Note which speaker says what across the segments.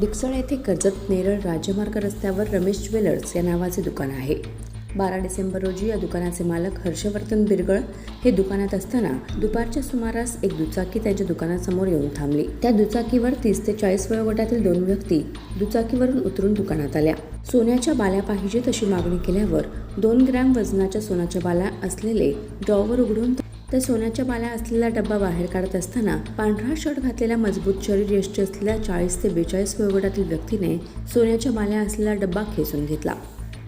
Speaker 1: डिक्सळ येथे कर्जत नेरळ राज्यमार्ग रस्त्यावर रमेश ज्वेलर्स या नावाचे दुकान आहे. बारा डिसेंबर रोजी या दुकानाचे मालक हर्षवर्धन बिरगळ हे दुकानात असताना दुपारच्या सुमारास एक दुचाकी त्याच्या दुकानासमोर येऊन थांबली. त्या दुचाकीवर तीस ते चाळीस वयोगटातील दोन व्यक्ती दुचाकीवरून उतरून दुकानात आल्या. सोन्याच्या बाल्या पाहिजे तशी मागणी केल्यावर दोन ग्रॅम वजनाच्या सोन्याच्या बाल्या असलेले ड्रॉवर उघडून त्या सोन्याच्या बाल्या असलेला डब्बा बाहेर काढत असताना पांढरा शर्ट घातलेल्या मजबूत शरीर यष्टी असलेल्या चाळीस ते बेचाळीस वयोगटातील व्यक्तीने सोन्याच्या बाल्या असलेला डब्बा खेचून घेतला.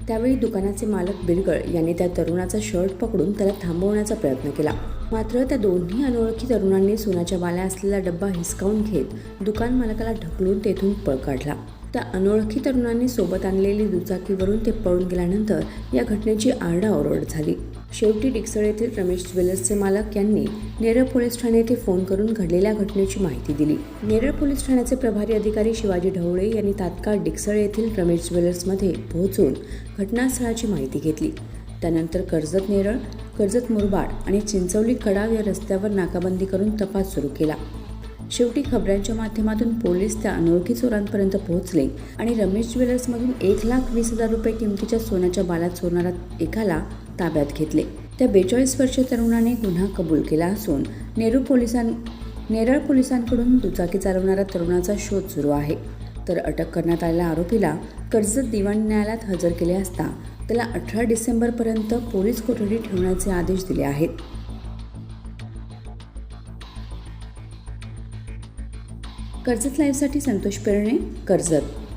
Speaker 1: त्यावेळी दुकानाचे मालक बिरगळ यांनी त्या तरुणाचा शर्ट पकडून त्याला थांबवण्याचा प्रयत्न केला. मात्र त्या दोन्ही अनोळखी तरुणांनी सोन्याच्या बाल्या असलेला डब्बा हिसकावून घेत दुकान मालकाला ढकलून तेथून पळ काढला. त्या अनोळखी तरुणांनी सोबत आणलेली दुचाकीवरून ते पळून गेल्यानंतर या घटनेची आरडाओरड झाली. शेवटी डिक्सळ येथील रमेश ज्वेलर्सचे मालक यांनी नेरळ पोलीस ठाणे येथे फोन करून घडलेल्या घटनेची माहिती दिली. नेरळ पोलीस ठाण्याचे प्रभारी अधिकारी शिवाजी ढवळे यांनी तात्काळ डिक्सळ येथील रमेश ज्वेलर्समध्ये पोहोचून घटनास्थळाची माहिती घेतली. त्यानंतर कर्जत नेरळ कर्जत मुरबाड आणि चिंचवली कडाव या रस्त्यावर नाकाबंदी करून तपास सुरू केला. शेवटी खबऱ्यांच्या माध्यमातून पोलीस त्या अनोळखी चोरांपर्यंत पोहोचले आणि रमेश ज्वेलर्समधून एक लाख वीस हजार रुपये किमतीच्या सोन्याच्या बाला चोरणाऱ्या एकाला ताब्यात घेतले. त्या बेचाळीस वर्षीय तरुणाने गुन्हा कबूल केला असून नेहरू पोलिसां नेरळ पोलिसांकडून दुचाकी चालवणाऱ्या तरुणाचा शोध सुरू आहे. तर अटक करण्यात आलेल्या आरोपीला कर्जत दिवाण न्यायालयात हजर केले असता त्याला अठरा डिसेंबरपर्यंत पोलीस कोठडी ठेवण्याचे आदेश दिले आहेत. कर्जत लाईव्हसाठी संतोष पेरणे कर्जत.